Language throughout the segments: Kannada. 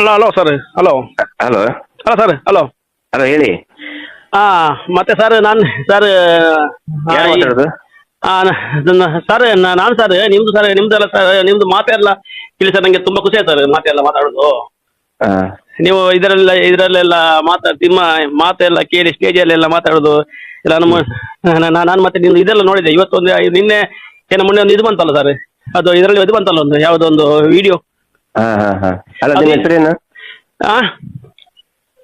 Hello hello sir hello hello. Hello sir hello hello ಹೇಳಿ. ಹಾ ಮತ್ತೆ ಸರ್ ನಾನು ಸರ್ ಯಾರು ಮಾತಾಡೋದು? ಸರ್ ನಾನು ಸರ್ ನಿಮ್ದು ಸರ್ ನಿಮ್ದೆಲ್ಲ ಸರ್ ನಿಮ್ದು ಮಾತೆಲ್ಲ ಇಲ್ಲಿ ಸರ್ ನಂಗೆ ತುಂಬಾ ಖುಷಿ ಆಯ್ತು ಸರ್ ಮಾತೆಲ್ಲ ಮಾತಾಡೋದು. ನೀವು ಇದರಲ್ಲ ಇದರಲ್ಲೆಲ್ಲ ಮಾತಾ ನಿಮ್ಮ ಮಾತೆಲ್ಲ ಕೇಳಿ ಸ್ಟೇಜಲ್ಲೆಲ್ಲ ಮಾತಾಡೋದು. ಇಲ್ಲ ನಮ್ಮ ನಾನು ನಾನು ಮತ್ತೆ ನಿಮ್ದು ಇದೆಲ್ಲ ನೋಡಿದೆ. ಇವತ್ತೊಂದು ನಿನ್ನೆ ಏನೋ ಮೊನ್ನೆ ಒಂದು ಇದು ಬಂತಲ್ಲ ಸರ್ ಅದು ಇದರಲ್ಲಿ ಇದು ಬಂತಲ್ಲ ಒಂದು ಯಾವುದೋ ಒಂದು ವಿಡಿಯೋ ಹಾಂ ಹಾ ಹಾ. ಅಲ್ಲ ನಿಮ್ಮ ಹೆಸರೇನು?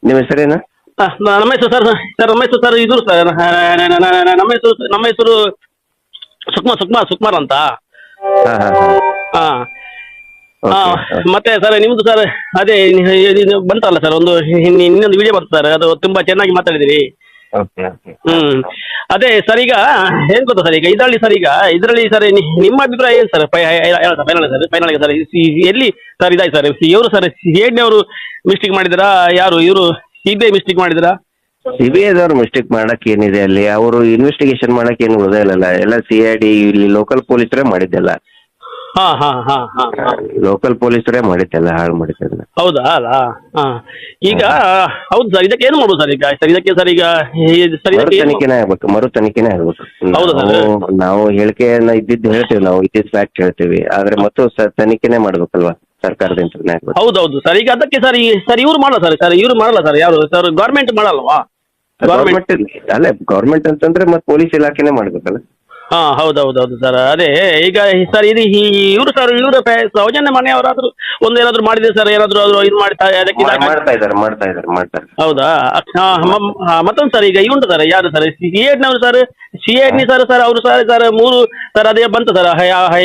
ನಿಮ್ಮ ಹೆಸರೇನು? ಆ, ನ- ನಮ್ಮ ಹೆಸರು ಸರ್ ಸರ್ ನಮ್ಮ ಹೆಸರು ಸರ್ ಇದು ಸರ್. ನ- ನ- ನ- ನ- ನಮ್ಮ ಹೆಸರು ನಮ್ಮ ಹೆಸರು ಸುಕ್ಮಾರ್ ಸುಕ್ಮಾರ್ ಸುಕ್ಮಾರ್ ಅಂತ. ಹಾಂ ಹಾಂ ಹಾಂ. ಹಾ ಹಾ ಓಕೆ ಮತ್ತೆ ಸರ್ ನಿಮ್ದು ಸರ್ ಅದೇ ಇದು ಬಂತಲ್ಲ ಸರ್ ಒಂದು ಇನ್- ಇನ್ನೊಂದು ವಿಡಿಯೋ ಬಂತು ಸರ್ ಅದು ತುಂಬಾ ಚೆನ್ನಾಗಿ ಮಾತಾಡಿದಿರಿ. ಓಕೆ ಓಕೆ ಹ್ಮ್. ಅದೇ ಸರ್ ಈಗ ಏನ್ ಗೊತ್ತಾ ಸರ್ ಈಗ ಇದರಲ್ಲಿ ಸರ್ ಈಗ ಇದರಲ್ಲಿ ಸರ್ ನಿಮ್ಮ ಅಭಿಪ್ರಾಯ ಏನ್ sir? Final sir final sir ಎಲ್ಲಿ ಸರ್ ಇದಾಯ್ತು ಸರ್? ಇವರು ಸರ್ ಅವರು ಮಿಸ್ಟೇಕ್ ಮಾಡಿದಿರಾ? ಯಾರು ಇವರು ಸಿ ಬಿ ಐ ಮಿಸ್ಟೇಕ್ ಮಾಡಿದಿರಾ? ಬಿ ಐದವ್ರು ಮಿಸ್ಟೇಕ್ ಮಾಡಕ್ ಏನಿದೆ ಅಲ್ಲಿ? ಅವರು ಇನ್ವೆಸ್ಟಿಗೇಷನ್ ಮಾಡಕ್ ಏನು ಉಳಿದಿಲ್ಲ ಇಲ್ಲ ಎಲ್ಲ ಸಿ ಐ ಡಿ ಇಲ್ಲಿ ಲೋಕಲ್ ಪೊಲೀಸರೇ ಮಾಡಿದ್ದೆಲ್ಲ. ಹಾ ಹಾ ಹಾ ಹಾ ಹಾ. ಲೋಕಲ್ ಪೊಲೀಸರೇ ಮಾಡಿದ್ದೆಲ್ಲ ಹಾಳು ಮಾಡಿದ್ದೆಲ್ಲ ಹೌದಾ? ಅಲ್ಲ ಹಾ. ಈಗ ಹೌದು. ಸರ್ ಇದಕ್ಕೆ ಏನು ಮಾಡುದು ಸರ್ ಈಗ? ಸರ್ ಇದಕ್ಕೆ ಸರ್ ಈಗ ಈ- ಸರ್ ಮರು ಇದಕ್ಕೆ ಏನು- ತನಿಖೆನೇ ಆಗ್ಬೇಕು ಮರು ತನಿಖೆನೇ ಆಗ್ಬೇಕು. ಹೌದಾ ಸರ್? ನಾವು ನಾವು ಹೇಳಿಕೆಯನ್ನ ಇದ್ದಿದ್ದು ಹೇಳ್ತೀವಿ ನಾವು ಇಟ್ ಇಸ್ ಫ್ಯಾಕ್ಟ್ ಹೇಳ್ತೀವಿ. ಆದ್ರೆ ಮತ್ತು ಸ- ತನಿಖೆನೇ ಮಾಡ್ಬೇಕಲ್ವಾ? ಸರ್ಕಾರದಿಂದನೇ ಆಗ್ಬೇಕು. ಹೌದೌದು ಸರ್ ಈಗ ಅದಕ್ಕೆ ಸರ್ ಈ ಸರ್ ಇವ್ರು ಮಾಡಲ್ಲ ಸರ್ ಸರ್ ಇವ್ರು ಮಾಡಲ್ಲ ಸರ್ ಯಾರು ಸರ್ ಗೌರ್ಮೆಂಟ್ ಮಾಡಲ್ವಾ? ಗೌರ್ಮೆಂಟ್ ಗೌರ್ಮೆಂಟ್ ಅಲ್ಲೇ ಗೌರ್ಮೆಂಟ್ ಅಂತಂದ್ರೆ ಮತ್ತೆ ಪೊಲೀಸ್ ಇಲಾಖೆನೇ ಮಾಡ್ಬೇಕಲ್ಲ. ಹಾ ಹೌದೌದೌದು ಸರ್ ಅದೇ ಈಗ ಸರ್ ಇದು ಇವರು ಸರ್ ಇವರು ಸೌಜನ್ಯ ಮನೆಯವರಾದ್ರು ಒಂದು ಏನಾದ್ರು ಮಾಡಿದೆ ಸರ್ ಏನಾದ್ರು ಅವರು ಇದು ಮಾಡ್ತಾ ಅದಕ್ಕೆ ಮಾಡ್ತಾ ಇದ್ದಾರೆ ಮಾಡ್ತಾ ಇದ್ದಾರೆ ಮಾಡ್ತಾರೆ ಹೌದಾ? ಹಾ, ಮತ್ತೊಂದ್ ಸರ್ ಈಗ ಇವುಂಟು ಸರ್ ಯಾರು ಸರ್ ಸಿ ಎಡ್ನವರು ಸರ್ ಸಿ ಎಡ್ನಿ ಸರ್ ಸರ್ ಅವರು ಸರ್ ಸರ್ ಮೂರು ಸರ್ ಅದೇ ಬಂತು ಸರ್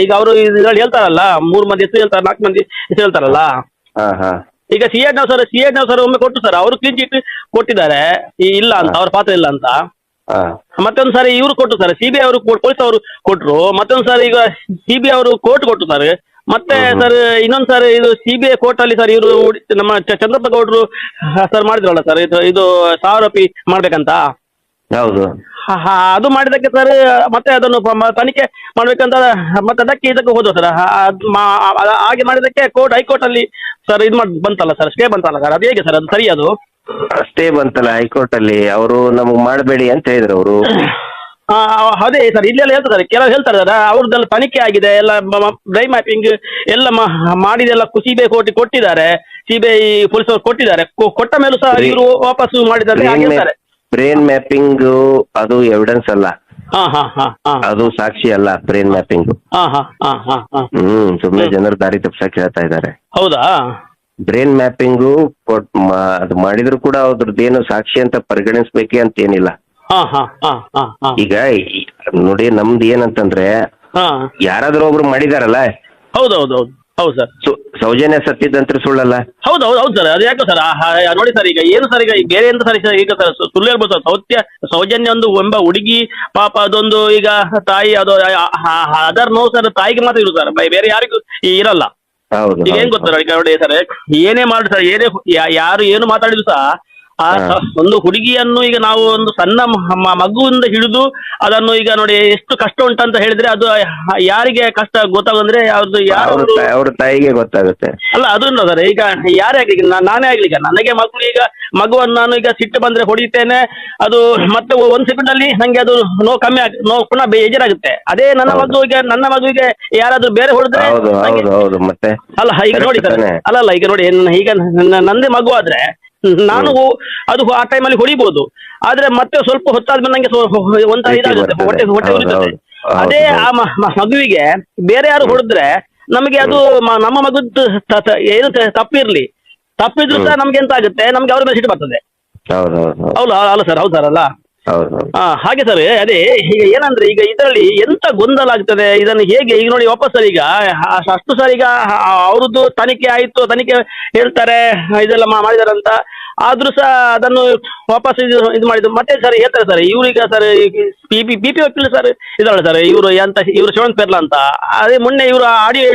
ಈಗ ಅವರು ಇದ್ರಲ್ಲಿ ಹೇಳ್ತಾರಲ್ಲ ಮೂರು ಮಂದಿ ಹೆಸರು ಹೇಳ್ತಾರೆ ನಾಲ್ಕು ಮಂದಿ ಹೆಸರು ಹೇಳ್ತಾರಲ್ಲ? ಹಾ ಹಾ. ಈಗ ಸಿ ಎಡ್ ಸರ್ ಸಿ ಎಡ್ ಸರ್ ಒಮ್ಮೆ ಕೊಟ್ಟು ಸರ್ ಅವರು ಕ್ಲೀನ್ ಚೀಟ್ ಕೊಟ್ಟಿದ್ದಾರೆ. ಈ ಇಲ್ಲ ಅಂತ ಅವ್ರ ಪಾತ್ರ ಇಲ್ಲ ಅಂತ. ಮತ್ತೊಂದು ಸಾರಿ ಇವರು ಕೊಟ್ಟು ಸರ್ ಸಿ ಬಿ ಐ ಅವರು ಪೊಲೀಸ್ ಅವರು ಕೊಟ್ಟರು ಮತ್ತೊಂದು ಸಾರಿ ಈಗ ಸಿ ಬಿ ಐ ಅವರು ಕೋರ್ಟ್ ಕೊಟ್ಟು ಸರ್ ಮತ್ತೆ ಸರ್ ಇನ್ನೊಂದು ಸರ್ ಇದು ಸಿ ಬಿ ಐ ಕೋರ್ಟ್ ಅಲ್ಲಿ ಸರ್ ಇವರು ನಮ್ಮ ಚಂದ್ರಪ್ಪ ಗೌಡರು ಸರ್ ಮಾಡಿದ್ರಲ್ಲ ಸರ್ ಇದು ಇದು ಸಾವಿರ ಮಾಡ್ಬೇಕಂತ? ಹೌದು. ಅದು ಮಾಡಿದಕ್ಕೆ ಸರ್ ಮತ್ತೆ ಅದನ್ನು ತನಿಖೆ ಮಾಡ್ಬೇಕಂತ ಮತ್ತೆ ಅದಕ್ಕೆ ಇದಕ್ಕೆ ಹೋದ್ರು ಸರ್ ಹಾಗೆ ಮಾಡಿದಕ್ಕೆ ಕೋರ್ಟ್ ಹೈಕೋರ್ಟ್ ಅಲ್ಲಿ ಸರ್ ಇದು ಮಾಡಿ ಬಂತಲ್ಲ ಸರ್ ಸ್ಟೇ ಬಂತಲ್ಲ ಸರ್ ಅದು ಹೇಗೆ ಸರ್ ಅದು ಸರಿ ಅದು? ಅಷ್ಟೇ ಬಂತಲ್ಲ ಹೈಕೋರ್ಟ್ ಅಲ್ಲಿ ಅವರು ನಮಗ್ ಮಾಡಬೇಡಿ ಅಂತ ಹೇಳಿದ್ರು ಅವರು. ಆ, ಅದೇ ಸರ್ ಇಲ್ಲೆಲ್ಲ ಹೇಳ್ತಾರೆ ಕೆಲವು ಹೇಳ್ತಾರೆ ಸರ್ ಅವ್ರದ್ದೆಲ್ಲ ತನಿಖೆ ಆಗಿದೆ ಎಲ್ಲ ಬ್ರೈ ಮ್ಯಾಪಿಂಗ್ ಎಲ್ಲ ಮ- ಮಾಡಿದೆಲ್ಲ ಸಿಬಿಐ ಕೋರ್ಟ್ ಕೊಟ್ಟಿದ್ದಾರೆ ಸಿಬಿಐ ಪೊಲೀಸ್ ಅವರು ಕೊಟ್ಟಿದ್ದಾರೆ ಕೊ- ಕೊಟ್ಟ ಮೇಲೂ ಸಹ Brain- ಇವರು ವಾಪಸ್ ಮಾಡಿದ್ದಾರೆ ಹಾಗೆ ಹೇಳ್ತಾರೆ. ಬ್ರೇನ್ ಮ್ಯಾಪಿಂಗ್ ಅದು ಎವಿಡೆನ್ಸ್ ಅಲ್ಲ. ಹಾ ಹಾ ಹಾ ಹಾ. ಅದು ಸಾಕ್ಷಿ ಅಲ್ಲ ಬ್ರೈನ್ ಮ್ಯಾಪಿಂಗ್. ಹಾ ಹಾ ಹಾ ಹಾ ಹಾ. ಹ್ಮ್ ಸುಮ್ನೆ ಜನರು ದಾರಿ ಹೇಳ್ತಾ ಇದ್ದಾರೆ. ಹೌದಾ? ಬ್ರೇನ್ ಮ್ಯಾಪಿಂಗು ಕೊಟ್ ಅದು ಮಾಡಿದ್ರು ಕೂಡ ಅದ್ರದ್ದೇನು ಸಾಕ್ಷಿ ಅಂತ ಪರಿಗಣಿಸ್ಬೇಕೆ ಅಂತ ಏನಿಲ್ಲ ಈಗ ನೋಡಿ ನಮ್ದು ಏನಂತಂದ್ರೆ ಯಾರಾದ್ರೂ ಒಬ್ರು ಮಾಡಿದಾರಲ್ಲ? ಹೌದು ಹೌದು ಹೌದು ಹೌದು ಸರ್ ಸೌಜನ್ಯ ಸತ್ತಿದ್ದಂತ್ರ ಸುಳ್ಳಲ್ಲ. ಹೌದು ಹೌದು ಹೌದು ಸರ್. ಅದು ಯಾಕೆ ಸರ್? ಆ- ನೋಡಿ ಸರ್ ಈಗ ಏನು ಸರ್ ಈಗ ಬೇರೆ ಎಂತ ಸರ್ ಈಗ- ಸರ್ ಸುಳ್ಳು ಹೇಳ್ಬೋದು ಸರ್. ಸೌತ್ಯ ಸೌಜನ್ಯ ಒಂದು ಎಂಬ ಹುಡುಗಿ ಪಾಪ ಅದೊಂದು ಈಗ ತಾಯಿ ಅದು ಅದರ್ ನೋವು ಸರ್ ತಾಯಿಗೆ ಮಾತ್ರ ಇರು ಸರ್. ಬೇರೆ ಯಾರಿಗೂ ಇರಲ್ಲ. ಹೌದು ಈಗ ಏನ್ ಹೌದು. ಗೊತ್ತಾ ಈಗ ನೋಡಿ ಸರ್ ಏನೇ ಮಾಡಿ ಸರ್ ಏನೇ ಯಾರು ಏನು ಮಾತಾಡಿದ್ರು ಸಹ ಆ. ಒಂದು ಹುಡುಗಿಯನ್ನು ಈಗ ನಾವು ಒಂದು ಸಣ್ಣ ಮಗುವಿಂದ ಹಿಡಿದು ಅದನ್ನು ಈಗ ನೋಡಿ ಎಷ್ಟು ಕಷ್ಟ ಉಂಟಂತ ಹೇಳಿದ್ರೆ ಅದು ಯಾರಿಗೆ ಕಷ್ಟ ಗೊತ್ತಾಗಂದ್ರೆ ಯಾವ್ದು ಅವ್ರ ಯಾರು ಅವ್ರ ತಾಯಿಗೆ ಗೊತ್ತಾಗುತ್ತೆ. ಅಲ್ಲ ಅದು ಸರ್. ಈಗ ಯಾರೇ ಆಗ್ಲಿ ನಾನೇ ಆಗ್ಲಿ ನನಗೆ ಮಗು ಈಗ ಮಗುವನ್ನು ನಾನು ಈಗ ಸಿಟ್ಟು ಬಂದ್ರೆ ಹೊಡಿತೇನೆ. ಅದು ಮತ್ತೆ ಒಂದ್ ಸೆಕೆಂಡ್ ಅಲ್ಲಿ ನಂಗೆ ಅದು ನೋವು ಕಮ್ಮಿ ಆಗ ನೋವು ಪುನಃ ಬೇಜಾರಾಗುತ್ತೆ ಅದೇ ನನ್ನ. ಮಗುವಿಗೆ ನನ್ನ ಮಗುವಿಗೆ ಯಾರಾದ್ರೂ ಬೇರೆ ಹೊಡೆದ್ರೆ ಹೌದು ಹೌದು ಹೌದು. ಮತ್ತೆ ಅಲ್ಲ ಈಗ ನೋಡಿ ಸರ್. ಅಲ್ಲ ಅಲ್ಲ ಈಗ ನೋಡಿ ಈಗ ನನ್ನ- ನಂದೇ ಮಗು ಆದ್ರೆ ನಾನು ಅದು ಆ ಟೈಮಲ್ಲಿ ಹೊಡಿಬಹುದು ಆದ್ರೆ ಮತ್ತೆ ಸ್ವಲ್ಪ ಹೊತ್ತಾದ್ಮೇಲೆ ನಂಗೆ ಒಂಥರ ಇದಾಗುತ್ತೆ. ಹೊಟ್ಟೆ ಹೊಟ್ಟೆ ಹೊಡಿತದೆ ಅದೇ ಆ ಮಗುವಿಗೆ ಬೇರೆ ಯಾರು ಹೊಡೆದ್ರೆ ನಮಗೆ ಅದು ನಮ್ಮ ಮಗು ಏನು ತಪ್ಪಿರ್ಲಿ. ತಪ್ಪಿದ್ರು ಸಹ ನಮ್ಗೆ ಎಂತ ಆಗುತ್ತೆ? ನಮ್ಗೆ ಅವ್ರ ಮೇಲೆ ಸಿಟ್ಟು ಬರ್ತದೆ. ಹೌದು ಹೌದು ಹೌದು. ಹೌದು ಅಲ್ಲ ಸರ್ ಹೌದು ಸರ್ ಅಲ್ಲ? ಹೌದು. ಹಾಗೆ ಸರ್ ಅದೇ ಈಗ ಏನಂದ್ರೆ ಈಗ ಇದರಲ್ಲಿ ಎಂತ ಗೊಂದಲ ಆಗ್ತದೆ? ಇದನ್ನು ಹೇಗೆ ಈಗ ನೋಡಿ ವಾಪಸ್ ಸರ್ ಈಗ ಅಷ್ಟು ಸರ್ ಈಗ ಅವ್ರದ್ದು ತನಿಖೆ ಆಯ್ತು ತನಿಖೆ ಹೇಳ್ತಾರೆ ಇದೆಲ್ಲ ಮಾ- ಮಾಡಿದಾರೆ ಅಂತ ಆದ್ರೂ ಸಹ ಅದನ್ನು ವಾಪಸ್ ಇದು ಇದು ಮಾಡಿದ್ರು ಮತ್ತೆ ಸರ್ ಹೇಳ್ತಾರೆ sir ಇವ್ರೀಗ sir P P P P ವಕೀಲ ಸರ್ ಇದಾಳೆ ಸರ್ ಇವರು ಎಂತ ಇವರು ಶಿವನ್ ಪೆರ್ಲ ಅಂತ. ಅದೇ ಮೊನ್ನೆ ಇವರು ಆಡಿಯೋ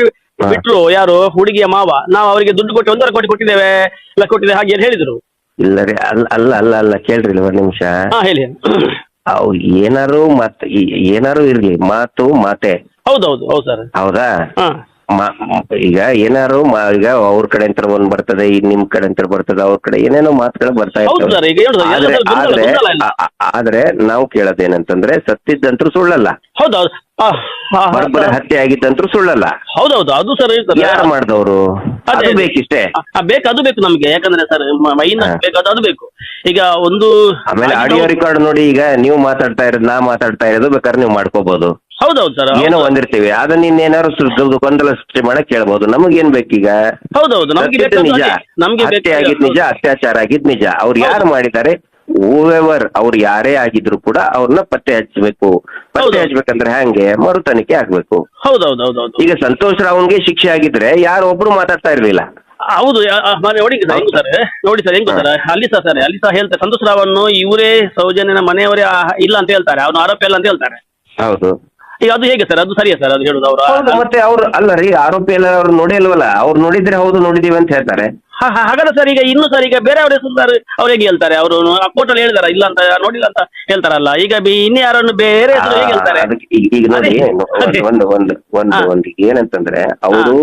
ಬಿಟ್ರು ಯಾರು ಹುಡುಗಿಯ ಮಾವ. ನಾವು ಅವರಿಗೆ ದುಡ್ಡು ಕೊಟ್ಟು ಒಂದೂವರೆ ಕೋಟಿ ಕೊಟ್ಟಿದ್ದೇವೆ ಎಲ್ಲ ಕೊಟ್ಟಿದ್ದೇವೆ ಹಾಗೆ ಅಂತ ಹೇಳಿದ್ರು. ಇಲ್ಲ ರೀ ಅಲ್ಲ ಅಲ್ಲ ಅಲ್ಲ ಅಲ್ಲ ಕೇಳ್ರಿ ಇಲ್ಲಿ ಒಂದ್ ನಿಮಿಷ. ಹಾ ಹೇಳಿ ಅವು ಏನಾರು ಮತ್ ಏನಾರು ಇರ್ಲಿ ಮಾತು ಮಾತೆ. ಹೌದೌದು ಹೌದು ಸರ್. ಹೌದಾ? ಹಾ. ಮ- ಈಗ ಏನಾರು ಮ- ಈಗ ಅವ್ರ ಕಡೆ ಅಂತ ಒಂದ್ ಬರ್ತದೆ ಈಗ ನಿಮ್ ಕಡೆ ಅಂತ ಬರ್ತದೆ ಅವ್ರ ಕಡೆ ಏನೇನೋ ಮಾತುಗಳು ಬರ್ತಾ ಹೌದು ಇರ್ತವೆ. ಸರ್ ಈಗ ಏನು ಸರ್, ಎಲ್ಲ ಆದ್ರೆ ಸರ್ ಗೊಂದಲ ಆದ್ರೆ ಗೊಂದಲ ಇಲ್ಲ. ಆ- ಆ- ಆದ್ರೆ ನಾವು ಕೇಳೋದೇನಂತಂದ್ರೆ ಸತ್ತಿದ್ದಂತ್ರು ಸುಳ್ಳಲ್ಲ. ಹೌದೌದು ಆ, ಆ, ಆ, ಬರಬರ ಹತ್ಯೆ ಆಗಿದ್ದಂತ್ರು ಸುಳ್ಳಲ್ಲ. ಹೌದೌದು ಅದು ಸರ್. ಯಾರು ಮಾಡ್ದವ್ರು? ಅದೇ, ಅದು ಅದೇ. ಬೇಕಿಷ್ಟೇ? ಆ, ಆ, ಬೇಕು ಅದು ಬೇಕು ನಮ್ಗೆ. ಯಾಕಂದ್ರೆ ಸರ್ ಮೈನ್ ಹಾ. ಬೇಕು ಅದು ಅದು ಬೇಕು. ಈಗ ಒಂದು ಆಮೇಲೆ ಆಗಿದ್ದು- ಆಡಿಯೋ ರೆಕಾರ್ಡ್ ನೋಡಿ ಈಗ ನೀವು ಮಾತಾಡ್ತಾ ಇರೋದು ನಾ ಮಾತಾಡ್ತಾ ಇರೋದು ಬೇಕಾದ್ರೆ ನೀವು ಮಾಡ್ಕೋಬಹುದು ಹೌದೌದು ಸರ್ ಏನೋ ಒಂದಿರ್ತೀವಿ ಅದನ್ನ ಇನ್ನೇನಾದ್ರು ಗೊಂದಲ ಸೃಷ್ಟಿ ಮಾಡಕ್ ಕೇಳ್ಬೋದು ನಮಗೇನ್ ಬೇಕೀಗ? ಹೌದೌದು ನಿಜ. ಹತ್ಯೆ ಆಗಿದ್ ನಿಜ ಅತ್ಯಾಚಾರ ಆಗಿದ್ ನಿಜ. ಅವ್ರು ಯಾರು ಹೌದು. ಮಾಡಿದ್ದಾರೆ? ಓವೆವರ್ ಅವ್ರು ಯಾರೇ ಆಗಿದ್ರು ಕೂಡ ಅವ್ರನ್ನ ಪತ್ತೆ ಹಚ್ಚಬೇಕು. ಪತ್ತೆ ಹೌದು. ಹಚ್ಬೇಕಂದ್ರೆ ಹಂಗೆ ಮರು ತನಿಖೆ ಆಗ್ಬೇಕು. ಹೌದೌದು ಹೌದೌದು. ಈಗ ಸಂತೋಷ್ ರಾವ್ಗೆ ಶಿಕ್ಷೆ ಆಗಿದ್ರೆ ಯಾರು ಒಬ್ರು ಮಾತಾಡ್ತಾ ಇರ್ಲಿಲ್ಲ. ಹೌದು ನೋಡಿ ಸರ್ ಹೆಂಗ್ ಸರ್? ನೋಡಿ ಸರ್ ಹೆಂಗ್ ಸರ್ ಅಲ್ಲಿ ಸಹ ಸರ್ ಅಲ್ಲಿ ಸಹ ಹೇಳ್ತಾರೆ ಸಂತೋಷ್ ರಾವನ್ನು ಇವರೇ ಸೌಜನ್ಯನ ಮನೆಯವರೇ ಇಲ್ಲ ಅಂತ ಹೇಳ್ತಾರೆ. ಅವನು ಆರೋಪಿ ಇಲ್ಲ ಅಂತ ಹೇಳ್ತಾರೆ. ಹೌದು. ಈಗ ಅದು ಹೇಗೆ ಸರ್? ಅದು ಸರಿಯಾ ಸರ್? ಅದು ಹೇಳುದು ಅವರು ಹೌದು ಮತ್ತೆ ಅವ್ರು ಅಲ್ಲ ರೀ ಆರೋಪಿ ಎಲ್ಲ ಅವ್ರು ನೋಡಿಲ್ವಲ್ಲ ಅವ್ರು ನೋಡಿದ್ರೆ ಹೌದು ನೋಡಿದೀವಿ ಅಂತ ಹೇಳ್ತಾರೆ. ಹಾಗಲ್ಲ ಸರ್ ಈಗ ಇನ್ನು ಸರ್ ಈಗ ಬೇರೆಯವ್ರ ಹೆಸರು ಸರ್ ಅವ್ರು ಹೇಗೆ ಹೇಳ್ತಾರೆ? ಅವರು ಕೋರ್ಟಲ್ಲಿ ಹೇಳಿದಾರ? ಇಲ್ಲ ಅಂತ ನೋಡಿಲ್ಲ ಅಂತ ಹೇಳ್ತಾರಲ್ಲ. ಈಗ ಬಿ- ಇನ್ಯಾರನ್ನು ಬೇರೆ ಹೆಸರು ಹೇಗೆ ಹೇಳ್ತಾರೆ? ಅದಕ್ಕೆ ಈಗ ಈಗ ನೋಡಿ ಅದೇ, ಒಂದು ಒಂದು ಒಂದು ಒಂದು ಒಂದು ಏನಂತಂದ್ರೆ ಅವರು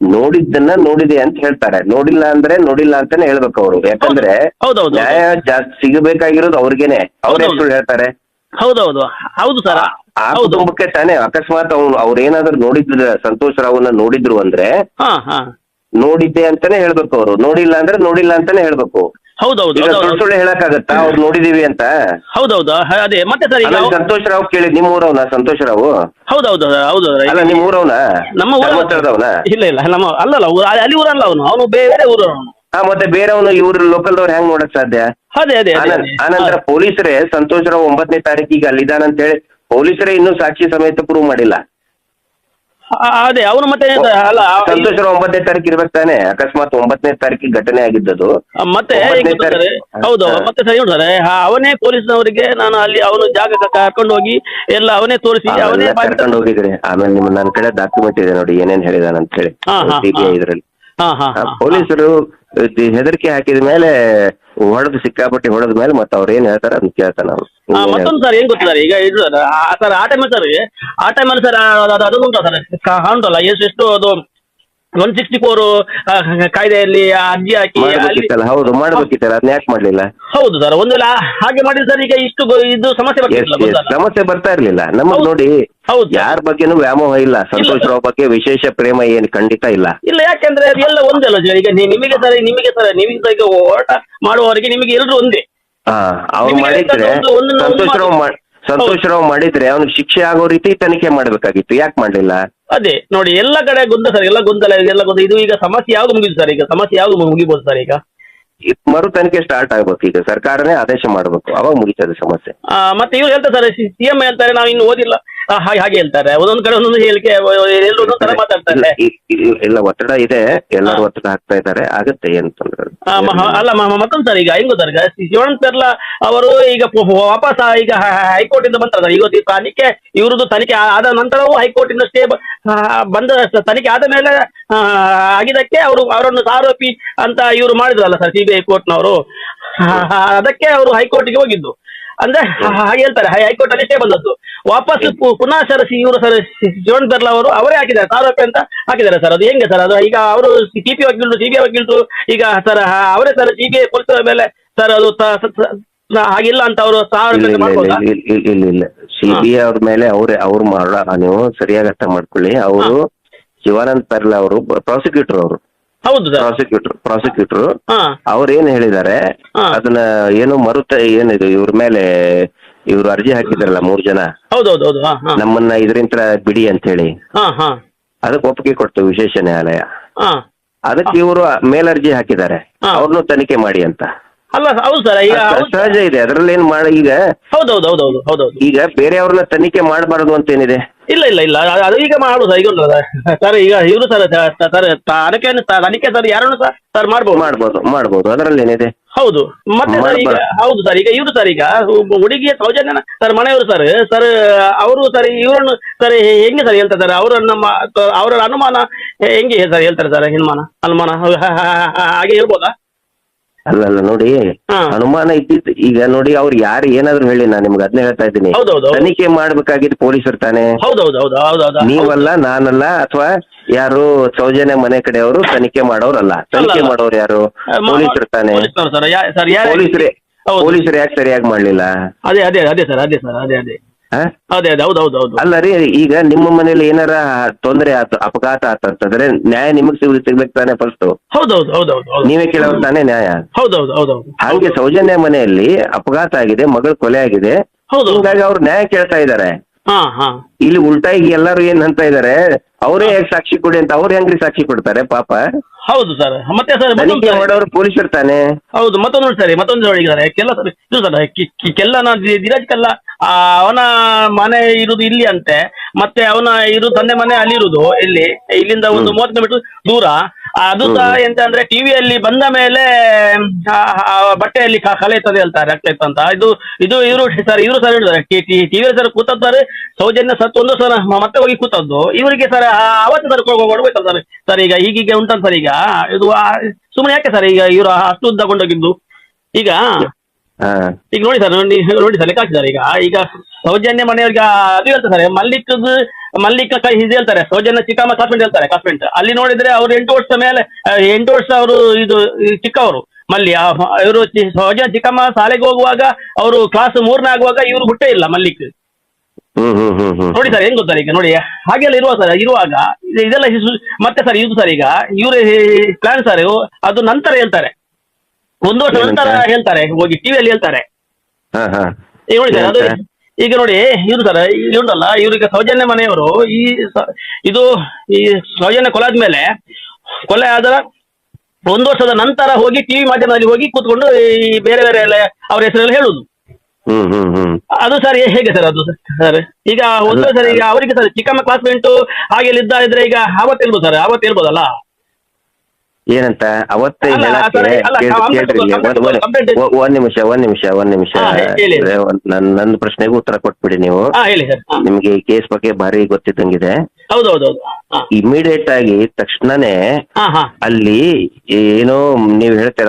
ನೋಡಿದ್ದನ್ನ ನೋಡಿದೆ ಅಂತ ಹೇಳ್ತಾರೆ. ನೋಡಿಲ್ಲ ಅಂದ್ರೆ ನೋಡಿಲ್ಲ ಅಂತಾನೆ ಹೇಳ್ಬೇಕು ಅವರು. ಯಾಕಂದ್ರೆ ಹೌದೌದು. ನ್ಯಾಯ ಜಾಸ್ತಿ ಸಿಗಬೇಕಾಗಿರೋದು ಅವ್ರಿಗೇನೆ. ಅವ್ರ ಹೌದೌದು. ಹೆಸರು ಹೇಳ್ತಾರೆ. ಹೌದೌದು. ಹೌದು ಸರ್. ಆ ಹೌದು ಕುಟುಂಬಕ್ಕೆ ತಾನೇ ಅಕಸ್ಮಾತ್ ಅವ್ನು ಅವ್ರೇನಾದ್ರು ನೋಡಿದ್ರ ಸಂತೋಷ್ ರಾವ್ನ ನೋಡಿದ್ರು ಅಂದ್ರೆ ಹಾ ಹಾ. ನೋಡಿದ್ದೆ ಅಂತಾನೆ ಹೇಳ್ಬೇಕು ಅವರು. ನೋಡಿಲ್ಲ ಅಂದ್ರೆ ನೋಡಿಲ್ಲ ಅಂತಾನೆ ಹೇಳ್ಬೇಕು. ಹೌದೌದು ಈಗ ಸುಳ್ಳು ಹೌದೌದು. ಸುಳ್ಳು ಹೇಳಕ್ಕಾಗತ್ತಾ? ಅವ್ರು ನೋಡಿದೀವಿ ಅಂತ? ಹೌದೌದು ಅದೇ. ಮತ್ತೆ ಸರ್ ಈಗ ಸಂತೋಷ್ ರಾವ್ ಕೇಳಿ ನಿಮ್ ಊರವ್ನ ಸಂತೋಷ್ ರಾವ್? ಹೌದೌದು ಹೌದು ಅಲ್ಲ ನಿಮ್ ಊರವ್ನ ನಮ್ಮ ಊರ ಧರ್ಮಸ್ಥಳದವ್ನ ಇಲ್ಲ ಇಲ್ಲ ನಮ್ಮ ಅಲ್ಲಲ್ಲ ಊರ- ಅಲ್ಲಿ ಊರಲ್ಲ ಅವನು. ಅವನು ಬೇರೆ ಊರು ಅವನು ಹಾ ಮತ್ತೆ ಬೇರೆವನು ಇವ್ರ ಲೋಕಲ್ದವ್ರು ಹೆಂಗ್ ನೋಡಕ್ ಸಾಧ್ಯ? ಅದೇ ಅದೇ ಆನಂತರ ಪೊಲೀಸರೇ ಸಂತೋಷ್ ರಾವ್ ಒಂಬತ್ತನೇ ತಾರೀಕಿಗೆ ಅಲ್ಲಿದ್ದಾನಂತ ಹೇಳಿ ಪೊಲೀಸರೇ ಇನ್ನೂ ಸಾಕ್ಷಿ ಸಮೇತ ಪ್ರೂವ್ ಮಾಡಿಲ್ಲ. ಅದೇ ಅವನು ಮತ್ತೆ ಅಲ್ಲ ಒಂಬತ್ತನೇ ತಾರೀಕು ಇರ್ಬೇಕು ತಾನೆ. ಅಕಸ್ಮಾತ್ ಒಂಬತ್ತನೇ ತಾರೀಕಿಗೆ ಘಟನೆ ಆಗಿದ್ದದು ಮತ್ತೆ ಹೌದು ಮತ್ತೆ ಸರಿ ನೋಡ್ತಾರೆ ಅವನೇ ಪೊಲೀಸ್ನವರಿಗೆ ನಾನು ಅಲ್ಲಿ ಅವನು ಜಾಗ ಕರ್ಕೊಂಡು ಹೋಗಿ ಎಲ್ಲ ಅವನೇ ತೋರಿಸಿ ಅವನೇ ಕರ್ಕೊಂಡು ಹೋಗಿದ್ರಿ. ಆಮೇಲೆ ನಿಮ್ಮ ನನ್ನ ಕಡೆ ಡಾಕ್ಯುಮೆಂಟ್ ಇದೆ ನೋಡಿ ಏನೇನ್ ಹೇಳಿದಾನಂತ ಹೇಳಿ. ಹಾ, ಹಾ, ಸಿಬಿಐ ಹಾ. ಇದ್ರಲ್ಲಿ. ಪೊಲೀಸರು ಹೆದರಿಕೆ ಹಾಕಿದ ಮೇಲೆ ಹೊಡೆದು ಸಿಕ್ಕಾಪಟ್ಟೆ ಹೊಡೆದ ಮೇಲೆ ಮತ್ತೆ ಅವ್ರು ಏನ್ ಹೇಳ್ತಾರೆ ಅದನ್ನ ಕೇಳ್ತಾನ ಅವ್ರು ಮತ್ತೊಂದು ಸರ್ ಏನ್ ಗೊತ್ತಿಲ್ಲ ಈಗ ಇದು ಸರ್ ಆ ಟೈಮ್ ಸರ್ ಆ ಟೈಮಲ್ಲಿ ಸರ್ ಅದು ಅದು ಉಂಟು ಸರ್? ಉಂಟಲ್ಲ ಎಷ್ಟು ಎಷ್ಟು ಅದು ಒನ್ ಸಿಕ್ಸ್ಟಿ ಫೋರ್ ಕಾಯ್ದೆಯಲ್ಲಿ ಅರ್ಜಿ ಹಾಕಿ ಅಲ್ಲಿ ಮಾಡ್ಬೇಕಿತ್ತಲ್ಲ ಹೌದು ಮಾಡ್ಬೇಕಿತ್ತಲ್ಲ ಅದನ್ನ ಯಾಕೆ ಮಾಡ್ಲಿಲ್ಲ? ಹೌದು ಸರ್ ಒಂದು ವೇಳೆ ಹಾಗೆ ಮಾಡಿದ್ರೆ ಸರ್ ಈಗ ಇಷ್ಟು ಗೊ- ಇದು ಸಮಸ್ಯೆ ಎಸ್ ಬರ್ತಿಲ್ಲ ಎಸ್ ಗೊತ್ತಲ್ಲ? ಸಮಸ್ಯೆ ಬರ್ತಾ ಇರ್ಲಿಲ್ಲ. ನಮಗ್ ಹೌದು. ನೋಡಿ ಹೌದು. ಯಾರ್ ಯಾರ ಬಗ್ಗೆನೂ ವ್ಯಾಮೋಹ ಇಲ್ಲ. ಸಂತೋಷ್ ರಾವ್ ಬಗ್ಗೆ ವಿಶೇಷ ಪ್ರೇಮ ಏನು ಖಂಡಿತ ಇಲ್ಲ. ಇಲ್ಲ ಯಾಕೆಂದ್ರೆ ಅದೆಲ್ಲ ಒಂದೇ ಅಲ್ಲ ಸರ್. ಈಗ ನಿ- ನಿಮಗೆ ಸರ್ ನಿಮಗೆ ಸರ್ ನಿಮಗೆ ಸರ್ ಈಗ ಓಟ ಮಾಡುವವರಿಗೆ ನಿಮಗೆ ಎಲ್ಲರೂ ಒಂದೇ. ಆ, ಅವ್ರು ನಿಮಗೆ ಮಾಡಿದ್ರೆ ಒಂದು- ಒಂದು- ಒಂದು ಸಂತೋಷ್ ರಾವ್ ಮಾ- ಸಂತೋಷ್ ರಾವ್ ಮಾಡಿದ್ರೆ ಅವ್ನಿಗೆ ಶಿಕ್ಷೆ ಆಗೋ ರೀತಿ ತನಿಖೆ ಮಾಡ್ಬೇಕಾಗಿತ್ತು. ಯಾಕೆ ಮಾಡ್ಲಿಲ್ಲ? ಅದೇ ನೋಡಿ ಎಲ್ಲ ಕಡೆ ಗೊಂದಲ ಸರ್ ಎಲ್ಲ ಗೊಂದಲ ಎಲ್ಲ ಗೊಂದಲ ಇದು ಈಗ ಸಮಸ್ಯೆ ಯಾವ್ದು ಮುಗಿದು ಸರ್ ಈಗ? ಸಮಸ್ಯೆ ಯಾವ್ದು ಮುಗಿಬೋದು ಸರ್ ಈಗ? ಮರು ತನಿಖೆ ಸ್ಟಾರ್ಟ್ ಆಗ್ಬೇಕು ಈಗ ಸರ್ಕಾರನೇ ಆದೇಶ ಮಾಡಬೇಕು. ಅವಾಗ ಮುಗಿತದೆ ಸಮಸ್ಯೆ. ಆ, ಮತ್ತೆ ಇವ್ರು ಹೇಳ್ತಾರೆ ಸರ್ ಸಿಎಂ ಹೇಳ್ತಾರೆ ನಾವು ಇನ್ನು ಓದಿಲ್ಲ. ಹಾಗೆ ಹಾಗೆ ಹೇಳ್ತಾರೆ. ಒಂದೊಂದು ಕಡೆ ಒಂದೊಂದು ಹೇಳಿಕೆ ಎಲ್ಲರೂ ಒಂದೊಂದು ತರ ಮಾತಾಡ್ತಾರೆ. ಎಲ್ಲ ಒತ್ತಡ ಇದೆ. ಎಲ್ಲರೂ ಒತ್ತಡ ಹಾಕ್ತಾ ಇದ್ದಾರೆ. ಆಗುತ್ತೆ ಏನ್ ತೊಂದ್ರೆ ಅಲ್ಲ ಮತ್ತೊಂದು ಸರ್ ಈಗ ಹೆಂಗ್ ಗೊತ್ತಾರ ಶಿವಣ್ಣ ಪೆರ್ಲ ಅವರು ಈಗ ವಾಪಸ್ ಈಗ ಹೈಕೋರ್ಟ್ ಇಂದ ಬಂತಾರೆ ಈಗ ಇವತ್ತು ತನಿಖೆ ಇವ್ರದ್ದು ತನಿಖೆ ಆದ ನಂತರವೂ ಹೈಕೋರ್ಟ್ ಇಂದ ಸ್ಟೇ ಬಂದ ತನಿಖೆ ಆದ ಮೇಲೆ ಆಗಿದ್ದಕ್ಕೆ ಅವರು ಅವರನ್ನು ಆರೋಪಿ ಅಂತ ಇವರು ಮಾಡಿದ್ರಲ್ಲ ಸರ್ ಸಿಬಿಐ ಕೋರ್ಟ್ ನವರು ಕೋರ್ಟ್ನವರು. ಅದಕ್ಕೆ ಅವರು ಹೈಕೋರ್ಟ್ಗೆ ಹೋಗಿದ್ದು. ಅಂದ್ರೆ ಹಾಗೆ ಹೇಳ್ತಾರೆ. ಹೈ- ಹೈಕೋರ್ಟ್ ಅಲ್ಲಿ ಸ್ಟೇ ಬಂದದ್ದು. ವಾಪಸ್ ಪುನಃ ಸರ್ ಇವರು ಸರ್ ಜೋನ್ ಬರ್ಲಾ ಅವರು ಅವರೇ ಹಾಕಿದ್ದಾರೆ. ಆರೋಪಿ ಅಂತ ಹಾಕಿದ್ದಾರೆ ಸರ್. ಅದು ಹೆಂಗೆ ಸರ್? ಅದು ಈಗ ಅವರು ಸಿ ಪಿ ವಕೀಲರು ಸಿ ಬಿ ಐ ವಕೀಲರು ಈಗ ಸರ್ ಅವರೇ ಸರ್ ಸಿ ಬಿ ಐ ಪೊಲೀಸರ ಮೇಲೆ ಸರ್ ಅದು ಹಾಗಿಲ್ಲ ಅಂತ ಅವರು ಇಲ್ಲ ಇಲ್ಲ ಬಿ ಅವ್ರ ಮೇಲೆ ಅವ್ರೆ ಅವ್ರು ಮಾಡ ನೀವು ಸರಿಯಾಗಿ ಅರ್ಥ ಮಾಡ್ಕೊಳ್ಳಿ. ಅವರು ಶಿವಾನಂದ್ ಪರ್ಲಾ ಅವರು ಪ್ರಾಸಿಕ್ಯೂಟರ್ ಅವರು. ಹೌದು ಸರ್. ಪ್ರಾಸಿಕ್ಯೂಟರ್ ಪ್ರಾಸಿಕ್ಯೂಟರ್ ಹಾ. ಅವ್ರು ಏನ್ ಹೇಳಿದ್ದಾರೆ ಹಾ. ಅದನ್ನ ಏನು ಮರುತ ಏನಿದು ಇವ್ರ ಮೇಲೆ ಇವ್ರು ಅರ್ಜಿ ಹಾಕಿದ್ರಲ್ಲ ಮೂರ್ ಜನ? ಹೌದೌದು ಹೌದು ಹಾ ಹಾ. ನಮ್ಮನ್ನ ಇದರಿಂದ ಬಿಡಿ ಅಂತ ಹೇಳಿ ಹಾ ಹಾ. ಅದಕ್ಕೆ ಒಪ್ಪಿಗೆ ಕೊಡ್ತು ವಿಶೇಷ ನ್ಯಾಯಾಲಯ. ಹಾ. ಅದಕ್ಕೆ ಇವರು ಮೇಲರ್ಜಿ ಹಾಕಿದ್ದಾರೆ. ಅವ್ರನ್ನು ತನಿಖೆ ಮಾಡಿ ಅಂತ. ಅಲ್ಲ ಹೌದು ಸರ್ ಈಗ ಹೌದು ಸಹಜ ಇದೆ. ಅದರಲ್ಲಿ ಏನ್ ಮಾಡ ಈಗ ಹೌದೌದು ಹೌದೌದು ಹೌದು ಈಗ ಬೇರೆಯವ್ರನ್ನ ತನಿಖೆ ಮಾಡಬಾರದು ಅಂತ ಏನಿದೆ ಇಲ್ಲ ಇಲ್ಲ ಇಲ್ಲ. ಅದು- ಅದು ಈಗ ಮಾಡುದು ಸರ್ ಈಗ ಸರ್. ಈಗ ಇವರು ಸರ್ ಸರ್ ತನಿಖೆ ತನಿಖೆ ಸರ್ ಯಾರನ್ನು ಸರ್ ಸರ್ ಮಾಡ್ಬೋದು? ಮಾಡ್ಬೋದು ಮಾಡ್ಬೋದು. ಅದರಲ್ಲಿ ಏನಿದೆ ಹೌದು. ಮತ್ತೆ ಸರ್ ಈಗ ಮಾಡ್ಬಾರ್ದು. ಹೌದು ಸರ್ ಈಗ ಇವರು ಸರ್ ಈಗ ಹುಡುಗಿಯ ಸೌಜನ್ಯನ ಸರ್ ಮನೆಯವರು ಸರ್ ಸರ್ ಅವರು ಸರ್ ಇವರನ್ನು ಸರ್ ಹೆಂಗೆ ಸರ್ ಹೇಳ್ತಾರೆ ಸರ್? ಅವರ ನಮ್ಮ ಅವರ ಅನುಮಾನ ಹೆಂಗೆ ಸರ್ ಹೇಳ್ತಾರೆ ಸರ್ ಅನುಮಾನ ಅನುಮಾನ? ಹಾಗೆ ಹೇಳ್ಬೋದಾ? ಅಲ್ಲಲ್ಲ ನೋಡಿ ಅನುಮಾನ ಇದ್ದಿದ್ದು ಈಗ ನೋಡಿ ಅವ್ರು ಯಾರು ಏನಾದ್ರು ಹೇಳಿ ನಾನು ನಿಮ್ಗೆ ಅದನ್ನೇ ಹೇಳ್ತಾ ಇದ್ದೀನಿ. ಹೌದೌದು ತನಿಖೆ ಮಾಡ್ಬೇಕಾಗಿದ್ದು ಪೊಲೀಸ್ ಇರ್ತಾನೆ ಹೌದೌದು ಹೌದು ಹೌದೌದು ನೀವಲ್ಲ ನಾನಲ್ಲ ಅಥವಾ ಯಾರು ಸೌಜನ್ಯ ಮನೆ ಕಡೆ ಅವರು ತನಿಖೆ ಮಾಡೋರಲ್ಲ? ತನಿಖೆ ಅಲ್ಲ. ಮಾಡೋರು ಯಾರು? ಪೊಲೀಸ್ ಇರ್ತಾನೆ ಪೊಲೀಸರೇ. ಪೊಲೀಸರು ಯಾಕೆ ಸರಿಯಾಗಿ ಮಾಡ್ಲಿಲ್ಲ? ಅದೇ ಅದೇ ಅದೇ ಸರ್ ಅದೇ ಸರ್ ಅದೇ ಅದೇ? ಅದೇ ಅದೇ ಹೌದು ಹೌದು ಹೌದು. ಅಲ್ಲ ರೀ ಈಗ ನಿಮ್ಮ ಮನೇಲಿ ಏನಾರ ತೊಂದರೆ ಆತ ಅಪಘಾತ ಆತಂತಂದ್ರೆ ನ್ಯಾಯ ನಿಮಗ್ ಸಿಗ್ ಸಿಗ್ಬೇಕು ತಾನೇ ಫಸ್ಟ್ ಹೌದೌದು ಹೌದೌದು ಹೌದು ನೀವೇ ಕೇಳೋರು ತಾನೇ ನ್ಯಾಯ? ಹೌದೌದು ಹೌದು ಹಾಗೆ ಸೌಜನ್ಯ ಮನೆಯಲ್ಲಿ ಅಪಘಾತ ಆಗಿದೆ ಮಗಳು ಕೊಲೆ ಆಗಿದೆ. ಹೌದು. ಹಿಂಗಾಗಿ ಅವ್ರು ನ್ಯಾಯ ಕೇಳ್ತಾ ಇದ್ದಾರೆ. ಹಾ ಹಾ. ಇಲ್ಲಿ ಉಲ್ಟಾ ಈಗ ಎಲ್ಲರೂ ಏನ್ ಅಂತ ಇದಾರೆ ಅವರೇ ಹೆಂಗ್ ಸಾಕ್ಷಿ ಕೊಡಿ ಅಂತ ಅವ್ರು ಹೆಂಗ್ರಿ ಸಾಕ್ಷಿ ಕೊಡ್ತಾರೆ ಪಾಪ? ಹೌದು ಸರ್. ಮತ್ತೆ ಸರ್ ಮತ್ತೊಂದು ತನಿಖೆ ಇರ್ತಾನೆ ಮಾಡೋರು ಪೊಲೀಸರು ತಾನೆ? ಹೌದು ಮತ್ತೊಂದು ನೋಡಿ ಸರ್ ಮತ್ತೊಂದು ಹೇಳಿದ್ದಾರೆ ಕೆಲ್ಲ ಸರ್ ಇದು ಸರ್ ಕಿ- ಕಿ- ಕೆಲ್ಲನ ಧಿ- ಧೀರಜ್ ಕೆಲ್ಲ ಆ, ಅವನ ಮನೆ ಇರುದು ಇಲ್ಲಿ ಅಂತೆ ಮತ್ತೆ ಅವನ ಇರು ತಂದೆ ಮನೆ ಅಲ್ಲಿರುದು ಇಲ್ಲಿ ಇಲ್ಲಿಂದ ಒಂದು ಮೂವತ್ತು ಕಿಲೋಮೀಟರ್ ದೂರ. ಅದು ಸಹ ಎಂತ ಅಂದ್ರೆ ಟಿವಿಯಲ್ಲಿ ಬಂದ ಮೇಲೆ ಬಟ್ಟೆಯಲ್ಲಿ ಕ- ಕಲೆ ಇರ್ತದೆ ಹೇಳ್ತಾರೆ ಇತ್ತು ಅಂತ. ಇದು ಇದು ಇವರು ಸರ್ ಇವರು ಸರ್ ಹೇಳಿದ್ದಾರೆ. ಟಿವಿಯಲ್ಲಿ ಸರ್ ಕೂತದ್ದಾರೆ. ಸೌಜನ್ಯ ಸತ್ತು ಒಂದು ಸಲ ಮತ್ತೆ ಹೋಗಿ ಕೂತದ್ದು. ಇವರಿಗೆ ಸರ್ ಅವತ್ತು ಸರ್ ಕೊಡ್ಬೇಕಲ್ಲ ಸರ್ ಸರ್ ಈಗ ಹೀಗೀಗೆ ಉಂಟಂತ ಸರ್ ಈಗ. ಇದು ಸುಮ್ಮನೆ ಯಾಕೆ ಸರ್ ಈಗ ಇವರು ಅಷ್ಟು ಉದ್ದ ಕೊಂಡೋಗಿದ್ದು? ಈಗ? ಈಗ ನೋಡಿ ಸರ್ ನೋಡಿ ನೋಡಿ ಸರ್ ಲೆಕ್ಕ ಹಾಕಿದ್ದಾರೆ ಈಗ. ಈಗ ಸೌಜನ್ಯ ಮನೆಯವ್ರಿಗೆ ಅದು ಹೇಳ್ತಾರೆ ಸರ್ ಮಲ್ಲಿಕದ ಮಲ್ಲಿಕ ಕೈ ಹಿಂದೆ ಹೇಳ್ತಾರೆ ಸೌಜನ್ಯ ಚಿಕ್ಕಮ್ಮ ಕಾಸ್ಮೆಂಟ್ ಹೇಳ್ತಾರೆ ಕಾಸ್ಮೆಂಟ್ ಅಲ್ಲಿ ನೋಡಿದ್ರೆ ಅವ್ರು ಎಂಟು ವರ್ಷ ಮೇಲೆ ಎಂಟು ವರ್ಷ ಅವರು ಇದು ಚಿಕ್ಕವರು. ಮಲ್ಲಿ ಇವರು ಸೌಜನ್ಯ ಚಿಕ್ಕಮ್ಮ ಶಾಲೆಗೆ ಹೋಗುವಾಗ ಅವರು ಕ್ಲಾಸ್ ಮೂರನೇ ಆಗುವಾಗ ಇವರು ಹುಟ್ಟೇ ಇಲ್ಲ ಮಲ್ಲಿಕ್. ನೋಡಿ ಸರ್ ಹೆಂಗ್ ಗೊತ್ತಾರೆ ಈಗ ನೋಡಿ ಹಾಗೆಲ್ಲ ಇರುವ ಸರ್ ಇರುವಾಗ ಇದೆಲ್ಲ ಮತ್ತೆ ಸರ್ ಇದು ಸರ್ ಈಗ ಇವರು ಪ್ಲಾನ್ ಸರ್ ಅದು ನಂತರ ಹೇಳ್ತಾರೆ. ಒಂದು ವರ್ಷ ನಂತರ? ಹೇಳ್ತಾರೆ ಹೋಗಿ ಟಿವಿಯಲ್ಲಿ ಹೇಳ್ತಾರೆ. ಹಾ ಹಾ. ಈಗ ನೋಡಿ ಸರ್ ಅದು? ಈಗ ನೋಡಿ ಇವ್ರು ಸರ್ ಇಲ್ಲಿ ಉಂಟಲ್ಲ ಇವ್ರಿಗೆ ಸೌಜನ್ಯ ಮನೆಯವರು ಈ ಇದು ಈ ಸೌಜನ್ಯ ಕೊಲೆ ಆದ್ಮೇಲೆ ಕೊಲೆ ಆದ ಒಂದು ವರ್ಷದ ನಂತರ ಹೋಗಿ ಟಿವಿ ಮಾಧ್ಯಮದಲ್ಲಿ ಹೋಗಿ ಕೂತ್ಕೊಂಡು ಈ ಬೇರೆ ಬೇರೆ ಎಲ್ಲ ಅವ್ರ ಹೆಸರೆಲ್ಲ ಹೇಳುದು. ಅದು ಸರ್ ಹೇಗೆ ಸರ್ ಅದು ಸರ್? ಈಗ ಒಂದು ಸರ್ ಈಗ ಅವರಿಗೆ ಸರ್ ಚಿಕ್ಕಮ್ಮ ಕ್ಲಾಸ್ಮೆಂಟ್ ಹಾಗೆ ಇದ್ದ ಇದ್ರೆ ಈಗ ಅವತ್ತು ಹೇಳ್ಬೋದು ಸರ್ ಅವತ್ತು ಹೇಳ್ಬೋದಲ್ಲ? ಏನಂತ? ಅವತ್ತೇ ಅಲ್ಲ, ಹೇಳಕ್ಕೆ ಸರಿ, ಅಲ್ಲ, ಕೇಳ್- ಕಂಪ್ಲೇಂಟ್ ಕೇಳ್ರಿ ಇಲ್ಲಿ. ಒಂದ್- ಒಂದ್- ಕಂಪ್ಲೇಂಟ್ ಒ- ಒಂದ್ ನಿಮಿಷ ಒಂದ್ ನಿಮಿಷ ಒಂದ್ ನಿಮಿಷ. ಹಾ, ಹೇಳಿ. ಅಂದ್ರೆ ಒಂದ್- ನನ್ ನನ್ನ ಪ್ರಶ್ನೆಗೂ ಉತ್ತರ ಕೊಟ್ಬಿಡಿ ನೀವು. ಹಾ ಹೇಳಿ ಸರ್. ಹಾ. ನಿಮ್ಗೆ ಈ ಕೇಸ್ ಬಗ್ಗೆ ಭಾರಿ ಗೊತ್ತಿದ್ದಂಗಿದೆ. ಹೌದು ಹೌದು ಹೌದು ಹಾ. ಇಮಿಡಿಯೇಟ್ ಆಗಿ ತಕ್ಷಣನೇ ಹಾ ಹಾ. ಅಲ್ಲಿ ಏನೋ ನೀವು ಹೇಳ್ತೀರ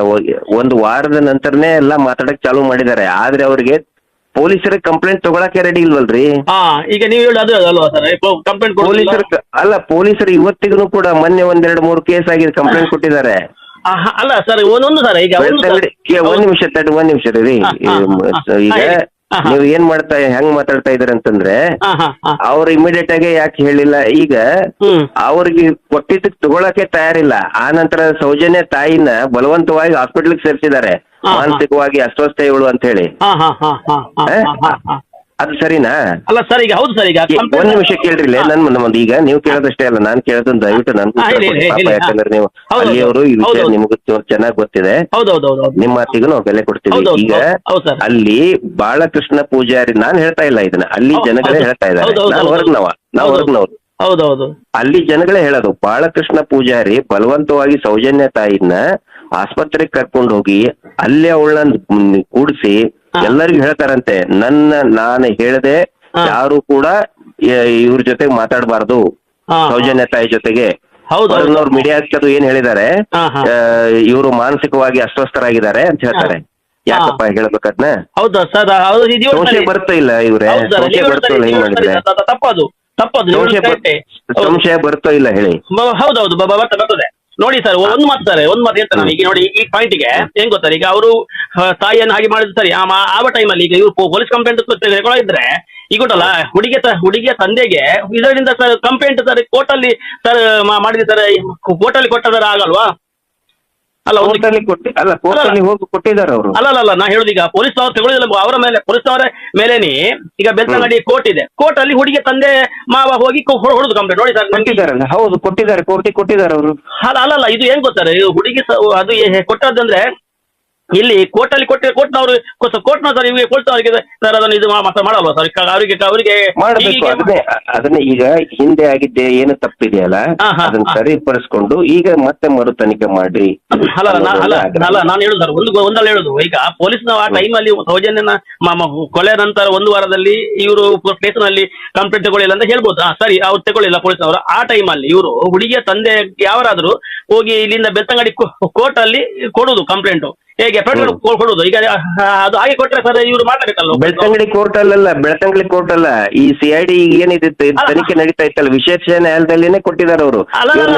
ಒಂದು ವಾರದ ನಂತರನೇ ಎಲ್ಲ ಮಾತಾಡಕ್ ಚಾಲೂ ಮಾಡಿದ್ದಾರೆ. ಆದ್ರೆ ಅವ್ರಿಗೆ ಪೊಲೀಸರ ಕಂಪ್ಲೇಂಟ್ ತಗೊಳಕ್ಕೆ ರೆಡಿ ಇಲ್ವಲ್ರಿ? ಹಾ ಈಗ ನೀವು ಹೇಳಿ ಅದು ಅಲ್ವಾ ಸರ್ ಕಂಪ್ಲೇಂಟ್ ಪೊಲೀಸರು ಅಲ್ಲ ಪೊಲೀಸರು ಇವತ್ತಿಗೂ ಕೂಡ ಮೊನ್ನೆ ಒಂದೆರಡು ಮೂರು ಕೇಸ್ ಆಗಿದೆ ಕಂಪ್ಲೇಂಟ್ ಕೊಟ್ಟಿದ್ದಾರೆ. ಅಲ್ಲ ಸರ್ ಒಂದೊಂದು ಸರ್ ಈಗ ಒಂದು ಸರ್- ಬೆಳ್ತಂಗಡಿ ಕೇ- ಒಂದ್ ನಿಮಿಷ ತಡಿ ಒಂದ್ ನಿಮಿಷ ರೀ ಹಾ, ಹಾ, ಹಾ, ಈಗ ಹಾ, ಹೇಳಿ. ಹಾ, ಹಾ. ನೀವು ಏನ್ ಮಾಡ್ತಾ ಹೆಂಗ್ ಮಾತಾಡ್ತಾ ಇದಾರೆ ಅಂತಂದ್ರೆ ಹಾ ಹಾ ಹಾ. ಅವ್ರು ಇಮಿಡಿಯೇಟ್ ಆಗಿ ಯಾಕೆ ಹೇಳಿಲ್ಲ? ಈಗ ಹ್ಮ್. ಅವ್ರಿಗೆ ಕೊಟ್ಟಿದ್ದಕ್ಕೆ ತಗೊಳಕ್ಕೆ ತಯಾರಿಲ್ಲ. ಆ ನಂತರ ಸೌಜನ್ಯ ತಾಯಿನ ಬಲವಂತವಾಗಿ ಹಾಸ್ಪಿಟಲ್ ಸೇರಿಸಿದ್ದಾರೆ. ಮಾನಸಿಕವಾಗಿ ಅಸ್ವಸ್ಥ ಇವಳು ಅಂತ ಹೇಳಿ. ಅದು ಸರಿನಾ ಅಲ್ಲ ಸರ್ ಈಗ ಹೌದು ಸರ್ ಈಗ ಒಂದ್ ನಿಮಿಷ ಕೇಳ್ರಿ. ನನ್ ನಮ್ಮದು ಈಗ ನೀವು ಕೇಳೋದಷ್ಟೇ ಅಲ್ಲ ನಾನ್ ಕೇಳೋದನ್ನ ದಯವಿಟ್ಟು ನನ್. ಯಾಕಂದ್ರೆ ನೀವು ಅಲ್ಲಿಯವರು ಈ ವಿಷಯ ಹೌದು. ಚೆನ್ನಾಗಿ ಗೊತ್ತಿದೆ ನಿಮ್ಮ ಮಾತಿಗೂ ನಾವು ಬೆಲೆ ಕೊಡ್ತೀವಿ ಈಗ. ಅಲ್ಲಿ ಬಾಳಕೃಷ್ಣ ಪೂಜಾರಿ ನಾನ್ ಹೇಳ್ತಾ ಇಲ್ಲ ಇದನ್ನ ಅಲ್ಲಿ ಜನಗಳೇ ಹೇಳ್ತಾ ಇದ್ದಾರೆ ಹೌದು. ಹೊರಗ್ನವ ನಾವು. ಹೊರಗ್ನವ್ರು ಹೌದು ಹೌದು ಅಲ್ಲಿ ಜನಗಳೇ ಹೇಳೋದು ಬಾಳಕೃಷ್ಣ ಪೂಜಾರಿ ಬಲವಂತವಾಗಿ ಸೌಜನ್ಯ ತಾಯಿನ ಆಸ್ಪತ್ರೆಗೆ ಕರ್ಕೊಂಡು ಹೋಗಿ ಅಲ್ಲಿ ಅವಳನ್ನ ಕೂಡಿಸಿ. ಎಲ್ಲರಿಗೂ ಹೇಳ್ತಾರಂತೆ ನನ್ನ ನಾನು ಹೇಳದೆ ಯಾರು ಕೂಡ ಇವ್ರ ಜೊತೆಗೆ ಮಾತಾಡಬಾರ್ದು. ಸೌಜನ್ಯ ತಾಯಿ ಜೊತೆಗೆ. ಹೊರಗಿನವ್ರು ಮೀಡಿಯಾಕ್ಕೆ ಅದು ಏನ್ ಹೇಳಿದ್ದಾರೆ. ಇವರು ಮಾನಸಿಕವಾಗಿ ಅಸ್ವಸ್ಥರಾಗಿದ್ದಾರೆ ಅಂತ ಹೇಳ್ತಾರೆ. ಯಾಕಪ್ಪ ಹೇಳ್ಬೇಕದ್ನ ಹೌದಾ ಸರ್? ಸಂಶಯ. ಬರ್ತಾ ಇಲ್ಲ ಇವ್ರೆ. ಸಂಶಯ ಬರ್ತಾ ಇಲ್ಲ ಹೆಂಗ್ ಮಾಡಿದ್ರೆ? ತಪ್ಪದು ಸಂಶಯ ಬರ್- ಸಂಶಯ ಬರ್ತಾ ಇಲ್ಲ ಹೇಳಿ. ಹೌದೌದು ಬರ್ತದೆ. ನೋಡಿ ಸರ್, ಒಂದು ಮಾತು ಸರ್, ಒಂದು ಮಾತು ಹೇಳ್ತಾರೆ ನಾನು. ಈಗ ನೋಡಿ, ಈ ಪಾಯಿಂಟ್ಗೆ ಏನ್ ಗೊತ್ತಾರೆ ಈಗ ಅವರು ತಾಯಿಯನ್ನು ಹಾಗೆ ಮಾಡಿದ್ರು ಸರಿ ಆವ ಟೈಮಲ್ಲಿ ಈಗ ಇವರು ಪೊಲೀಸ್ ಕಂಪ್ಲೇಂಟ್ ಇದ್ರೆ, ಈಗ ಉಂಟಲ್ಲ ಹುಡುಗಿಯ ಹುಡುಗಿಯ ತಂದೆಗೆ ಇದರಿಂದ ಸರ್ ಕಂಪ್ಲೇಂಟ್ ಸರ್ ಕೋರ್ಟಲ್ಲಿ ಸರ್ ಮಾಡಿದ ಸರ್ ಕೋರ್ಟಲ್ಲಿ ಕೊಟ್ಟದರ ಆಗಲ್ವಾ? ಅಲ್ಲ ಒಂದು ಕೋರ್ಟಲ್ಲಿ ಕೊಟ್ಟಿ ಅಲ್ಲ ಕೋರ್ಟಲ್ಲಿ ಹೋಗಿ ಕೊಟ್ಟಿದ್ದಾರೆ ಅವರು. ಅಲ್ಲ ಅಲ್ಲ ಅಲ್ಲ ನಾ ಹೇಳುದು ಈಗ ಪೊಲೀಸ್ ಅವ್ರು ತಗೊಳ್ಳಿಲ್ಲ ಅವರ ಮೇಲೆ ಪೊಲೀಸ್ ಅವರ ಮೇಲೇನಿ. ಈಗ ಬೆಳ್ತಂಗಡಿ ಕೋರ್ಟ್ ಇದೆ. ಕೋರ್ಟ್ ಅಲ್ಲಿ ಹುಡುಗಿ ತಂದೆ ಮಾವ ಹೋಗಿ ಕೊ- ಹೊ- ಹೊಡೆದು ಕಂಪ್ಲೇಂಟ್. ನೋಡಿ ಸರ್ ನನಗೆ ಕೊಟ್ಟಿದ್ದಾರಲ್ಲ ಹೌದು ಕೊಟ್ಟಿದ್ದಾರೆ ಕೋರ್ಟಿಗೆ ಕೊಟ್ಟಿದ್ದಾರೆ ಅವರು. ಅಲ್ಲ ಅಲ್ಲ ಇದು ಏನ್ ಗೊತ್ತಾರೆ ಇದು ಹುಡುಗಿ ಸ- ಅದು ಏ- ಕೊಟ್ಟದ್ದಂದ್ರೆ ಇಲ್ಲಿ ಕೋರ್ಟಲ್ಲಿ ಕೊಟ್ಟ ಕೋರ್ಟ್ನವರು ಕೋರ್ಟ್ನ ಸರ್ ಇವಾಗ ಕೊಡ್ತವರಿಗೆ ಸರ್ ಅದನ್ನು ಇದು ಮಾಡಲ್ವ ಸರ್? ಅವರಿಗೆ ಅವರಿಗೆ ಮಾಡಬೇಕು ಅದನ್ನೇ ಅದನ್ನೇ ಈಗ ಹಿಂದೆ ಆಗಿದ್ದೆ ಏನು ತಪ್ಪಿದೆಯಲ್ಲ ಅದನ್ನ. ಸರಿಪಡಿಸ್ಕೊಂಡು ಈಗ ಮತ್ತೆ ಮರು ತನಿಖೆ ಮಾಡಿ ಅಲ್ಲ ಅಲ್ಲ ಅಲ್ಲ ಅಲ್ಲ ನಾನು ಹೇಳುದು ಸರ್ ಒಂದು ಒಂದಲ್ಲ ಹೇಳುದು. ಈಗ ಪೊಲೀಸ್ನ ಆ ಟೈಮಲ್ಲಿ ಸೌಜನ್ಯನ ಕೊಲೆ ನಂತರ ಒಂದು ವಾರದಲ್ಲಿ ಇವರು ಸ್ಟೇಷನ್ ಕಂಪ್ಲೇಂಟ್ ತಗೊಳ್ಳಿಲ್ಲ ಅಂತ ಹೇಳ್ಬೋದು. ಹಾ ಸರಿ ಅವ್ರು ತಗೊಳ್ಳಿಲ್ಲ ಪೊಲೀಸ್ನವರು. ಆ ಟೈಮಲ್ಲಿ ಇವರು ಹುಡುಗಿಯ ತಂದೆ ಯಾರಾದ್ರೂ ಹೋಗಿ ಇಲ್ಲಿಂದ ಬೆತ್ತಂಗಡಿ ಕೋರ್ಟ್ ಅಲ್ಲಿ ಕೊಡುದು ಕಂಪ್ಲೇಂಟ್. ಹೇಗೆ ಪೆಟ್ರೋಲ್ ಕೊಡುದು? ಈಗ ಅದು ಹಾಗೆ ಕೊಟ್ರೆ ಸರ್ ಇವರು ಮಾತಾಡಬೇಕಲ್ಲ ಬೆಳ್ತಂಗಡಿ ಕೋರ್ಟ್ ಅಲ್ಲ ಬೆಳ್ತಂಗಡಿ ಕೋರ್ಟ್ ಅಲ್ಲ. ಈ ಸಿ ಐ ಡಿ ಏನಿದೆ. ತನಿಖೆ ನಡೀತಾ ಇತ್ತಲ್ಲ ವಿಶೇಷ ನ್ಯಾಯಾಲಯದಲ್ಲಿನೇ ಕೊಟ್ಟಿದ್ದಾರೆ ಅವರು.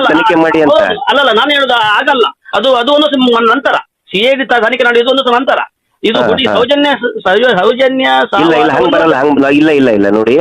ತನಿಖೆ ಮಾಡಿ ಅಂತ. ಅಲ್ಲಲ್ಲ ನಾನು ಹೇಳುದು ಆಗಲ್ಲ ಅದು ಅದು ಒಂದು ಸ- ನಂತರ. ಸಿಐಡಿ ತನಿಖೆ ನಡೆಯುವುದು ಒಂದು ನಂತರ. ಇದು ಸೌಜನ್ಯ ಸೌಜ- ಸೌಜನ್ಯ ಇಲ್ಲ ಇಲ್ಲ ಹಂಗ್ ಬರಲ್ಲ ಹಂಗ್ ಇಲ್ಲ ಇಲ್ಲ ಇಲ್ಲ ನೋಡಿ.